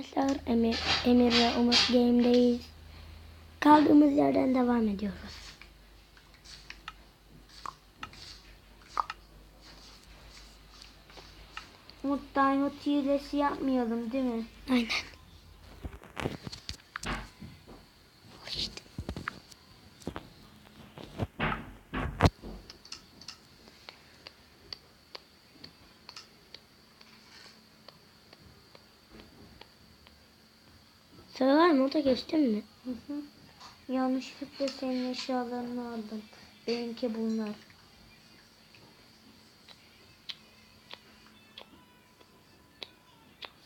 Arkadaşlar Emir, Emir ve Umut Game'deyiz. Kaldığımız yerden devam ediyoruz. Umut Diamond hilesi yapmayalım değil mi? Aynen. Sıralar moda geçtin mi? Hı hı. Yanlışlıkla senin eşyalarını aldım. Benimki bunlar.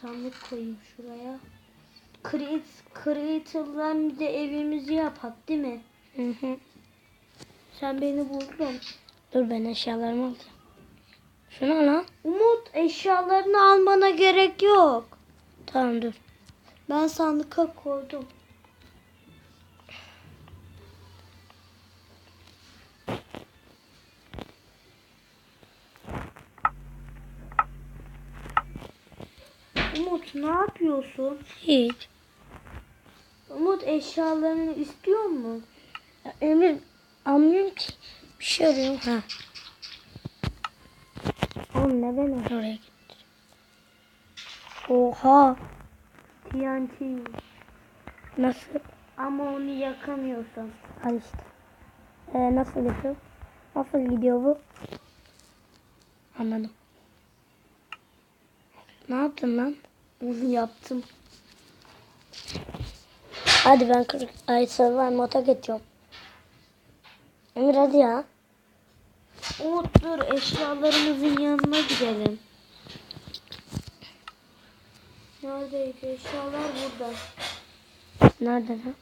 Sandık koyayım şuraya. Create, Creator'dan bir de evimizi yapak değil mi? Hı hı. Sen beni buldun. Dur ben eşyalarımı alacağım. Şunu lan. Umut eşyalarını almana gerek yok. Tamam dur. Ben sandıka koydum. Umut ne yapıyorsun? Hiç. Umut eşyalarını istiyor mu? Ya Emir anlıyorum ki bir şey arıyorum. Ha. Oğlum neden Oraya git. Oha. TNT. Nasıl? Ama onu yakamıyorsan. Al işte. Ee, nasıl yapıyor? Nasıl gidiyor bu? Anladım. Ne yaptın lan? Onu yaptım. Hadi ben kırık ay survival moda geçiyorum. Emir hadi ya. Umut dur eşyalarımızın yanına gidelim. Neredeydi eşyalar burada. Nerede lan?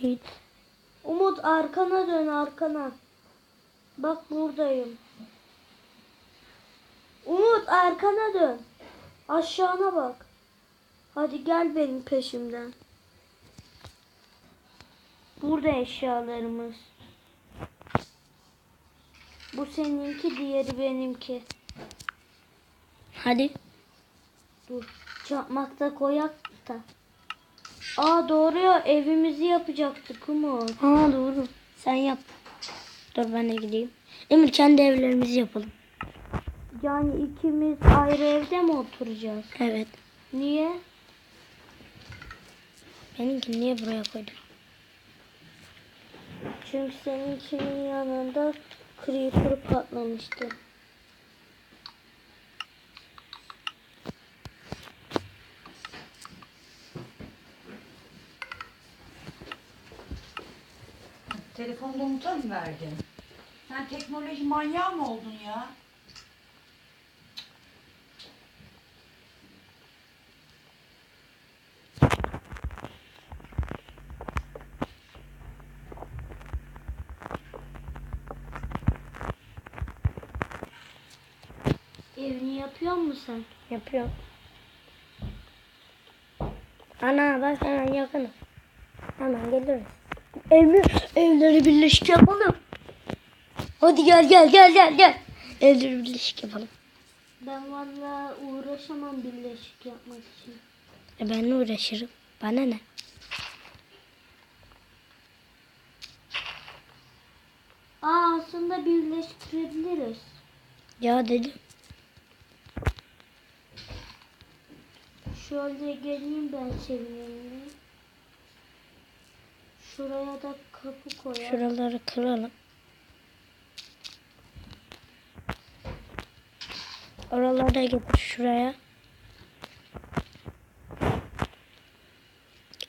Git. Umut arkana dön arkana. Bak buradayım. Umut arkana dön. Aşağına bak. Hadi gel benim peşimden. Burada eşyalarımız. Bu seninki, diğeri benimki. Hadi. Dur. Çakmakta koyak da. Aa doğru ya evimizi yapacaktık Umut. Aa doğru. Sen yap. Dur ben de gideyim. Emir kendi evlerimizi yapalım. Yani ikimiz ayrı evde mi oturacağız? Evet. Niye? Benimki niye buraya koydun? Çünkü seninkinin yanında creeper patlamıştı. Telefonda unuta mı verdin? Sen teknoloji manyağı mı oldun ya? Evini yapıyor musun sen? Yapıyorum. Ana bak hemen yakınım. Hemen geliriz. Emir evleri birleşik yapalım. Hadi gel gel gel gel gel. Evleri birleşik yapalım. Ben valla uğraşamam birleşik yapmak için. E ben uğraşırım. Bana ne? Aa aslında birleştirebiliriz. Ya dedim. Şöyle geleyim ben senin. Şuraya da kapı koyalım. Şuraları kıralım. Oraları da getir şuraya.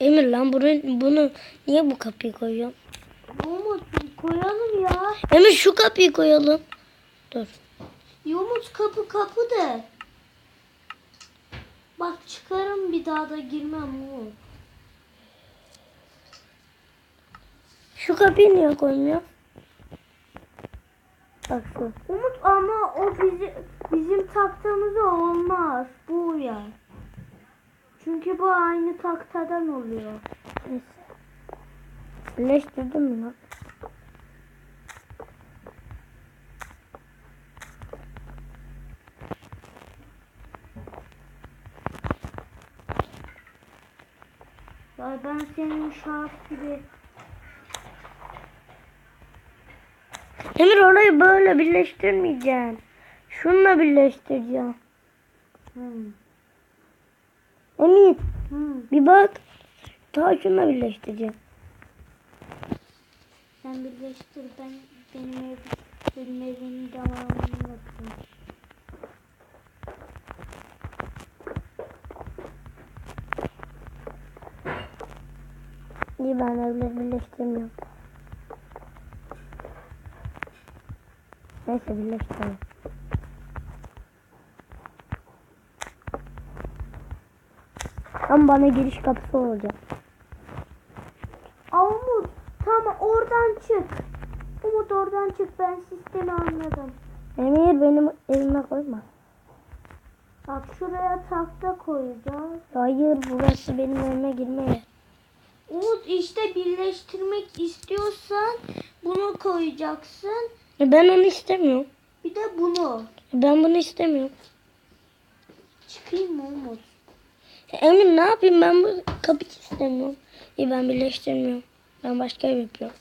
Emir lan bunu, bunu niye bu kapıyı koyuyorsun? Umut koyalım ya. Emir şu kapıyı koyalım. Dur. Umut kapı kapı de. Bak çıkarım bir daha da girmem Umut. Şu kapıyı niye koymuyor? Bak şu. Umut ama o bizi, bizim taktığımız olmaz. Bu uyar. Çünkü bu aynı taktadan oluyor. Neyse. Birleştirdim mi lan? Ben senin şans gibi Emir orayı böyle birleştirmeyeceğim. Şununla birleştireceğim. hmm. Emir Hmm. bir bak. Daha şununla birleştireceğim. Sen birleştir ben benim ev benim evimin devamını yapayım. İyi ben evleri birleştirmiyorum. Neyse birleştirelim. Ama bana giriş kapısı olacak. Umut tamam oradan çık. Umut oradan çık ben sistemi anladım. Emir benim evime koyma. Bak şuraya tahta koyacağız. Hayır burası benim evime girmeye. Umut işte birleştirmek istiyorsan bunu koyacaksın. E, Ben onu istemiyorum. Bir de bunu. Ben bunu istemiyorum. Çıkayım mı Umut? E, Emir ne yapayım ben bu kapıyı istemiyorum. İyi ben birleştirmiyorum. Ben başka ev yapıyorum.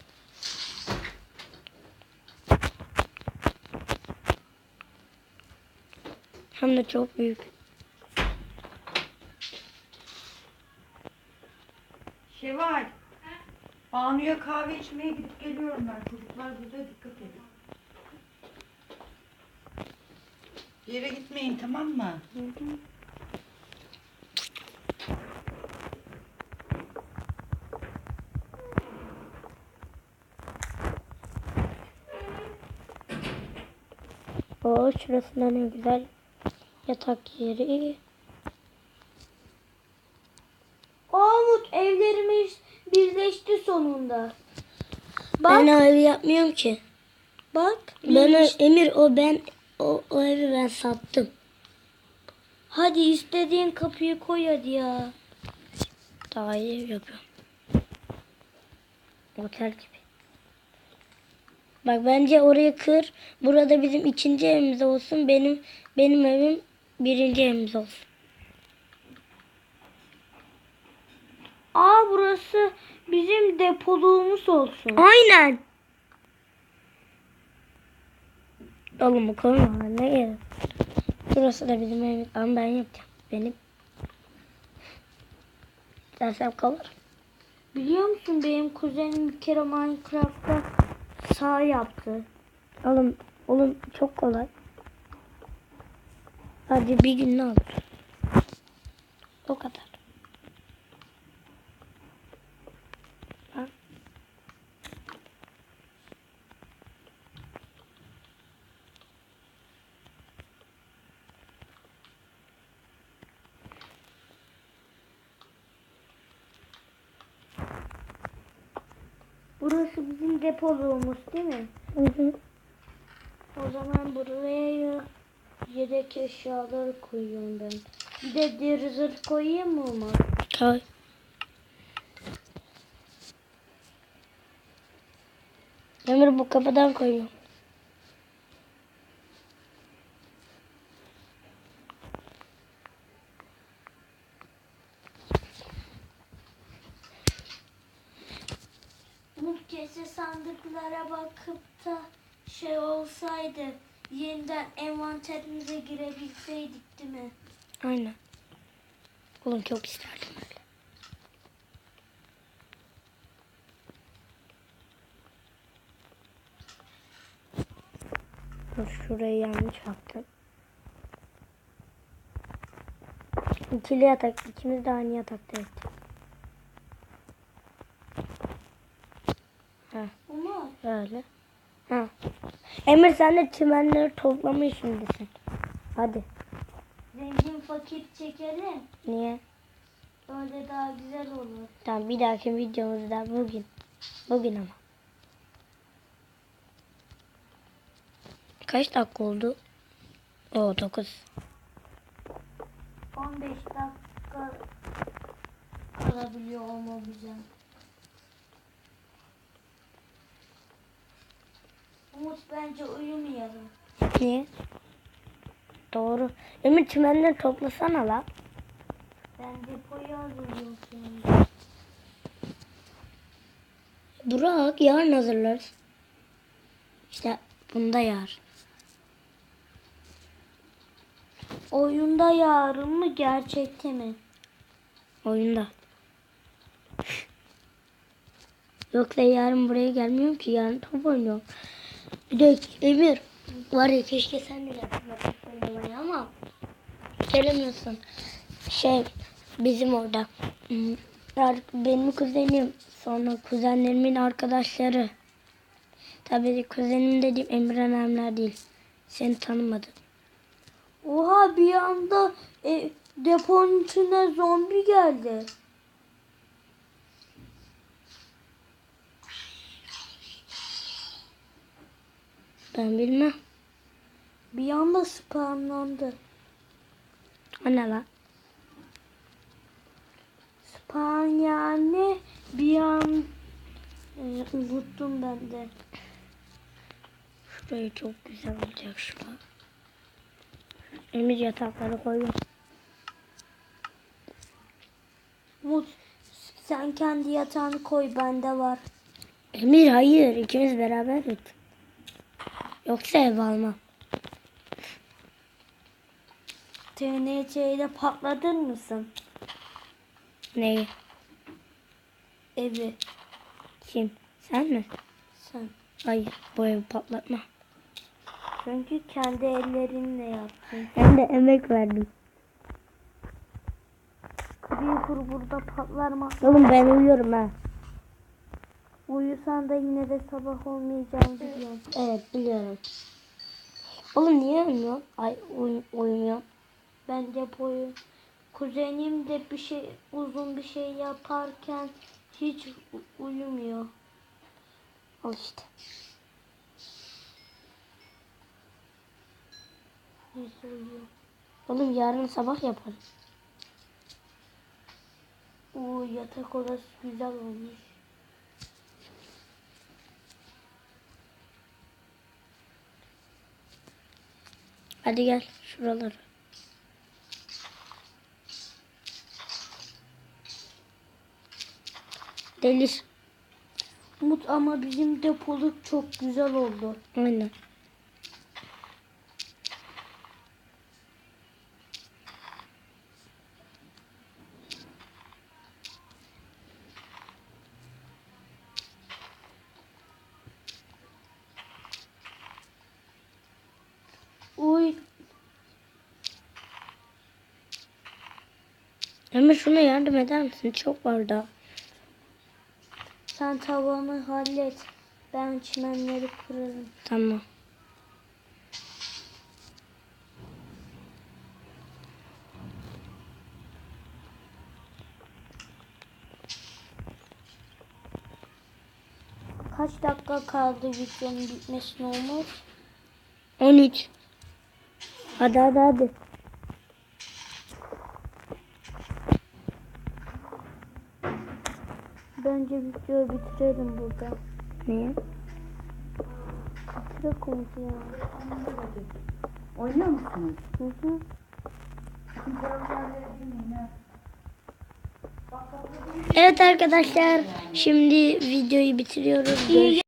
Hem de çok büyük. Şevval. Banu'ya kahve içmeye gidip geliyorum ben. Çocuklar burada dikkat edin. Bir yere gitmeyin tamam mı? O şurasında ne güzel yatak yeri. Aa, Umut evlerimiz birleşti sonunda. Bak Ben o evi yapmıyorum ki. bak. Ben o, Emir o ben o, o evi ben sattım. Hadi istediğin kapıyı koy hadi ya. Daha iyi yapıyorum. Otel gibi. Bak bence orayı kır. Burada bizim ikinci evimiz olsun. Benim benim evim birinci evimiz olsun. Aa burası bizim depoluğumuz olsun. Aynen. Oğlum koyma ne gerek. Burası da bizim evimiz ama ben yapacağım. Benim. İstersem kalır. Biliyor musun benim kuzenim bir kere Minecraft'ta sağ yaptı. Oğlum, oğlum çok kolay. Hadi bir gün ne olur. O kadar. Burası bizim depoluğumuz değil mi? Hı hı. O zaman buraya yedek eşyaları koyuyorum ben. Bir de deri zırh koyayım mı Umut? Koy. Emir bu kapıdan koyuyor. Umut keşke sandıklara bakıp da şey olsaydı yeniden envanterimize girebilseydik değil mi? Aynen. Oğlum çok isterdim öyle. Şurayı yanlış yaptım. İkili yatak. İkimiz de aynı yatakta yattık. Ha, Böyle. Ha. Emir sen de çimenleri toplama işindesin. Hadi. zengin fakir çekelim. Niye? Öyle daha güzel olur. Tamam bir dahaki videomuzda bugün. Bugün ama. Kaç dakika oldu? O 9. 15 dakika kalabiliyor olmamıza. Umut bence uyumayalım. Niye? Doğru. Ümit çimenleri toplasana la. Ben depoyu hazırlıyorum şimdi. Burak yarın hazırlarız. İşte bunda yar. Oyunda yarın mı gerçekte mi? Oyunda. Yoksa yarın buraya gelmiyorum ki yarın top oynuyorum. Bir Emir var ya keşke sen de oynamaya ama gelemiyorsun. Şey bizim orada hmm, benim kuzenim sonra kuzenlerimin arkadaşları. Tabii kuzenim dediğim Emir Önemler değil. Seni tanımadı. Oha bir anda e, deponun içine zombi geldi. Ben bilmem. Bir anda spamlandı. O ne lan? Spam yani bir an e, unuttum ben de. Şurayı çok güzel olacak şurada. Emir yatakları koyuyor. Mut sen kendi yatağını koy bende var. Emir hayır ikimiz beraber yat. Yoksa ev almam. TNC'yle patladın mısın Neyi? evi Kim? Sen mi? sen? Hayır bu evi patlatma. Çünkü kendi ellerinle yaptın. Ben de emek verdim. Creeper burada patlar mı? Oğlum ben uyuyorum ha. Uyusan da yine de sabah olmayacağını biliyorum. Evet biliyorum. Oğlum niye uyumuyorsun? Ay uy uyumuyorum. Bence boyu. Kuzenim de bir şey uzun bir şey yaparken hiç uyumuyor. Al işte. Neyse uyuyor. Oğlum yarın sabah yaparız. Oo yatak odası güzel olmuş. Hadi gel şuraları. Delir. Umut ama bizim depoluk çok güzel oldu. Aynen. Uy Emir şuna yardım eder misin? Çok var daha. sen tavanı hallet. Ben çimenleri kırarım. Tamam. Kaç dakika kaldı videonun bitmesine Umut? 13. Hadi hadi hadi. Bence videoyu bitirelim burada. Niye? Bitirek Umut ya. Oynuyor musunuz? Hı hı. Evet arkadaşlar şimdi videoyu bitiriyoruz.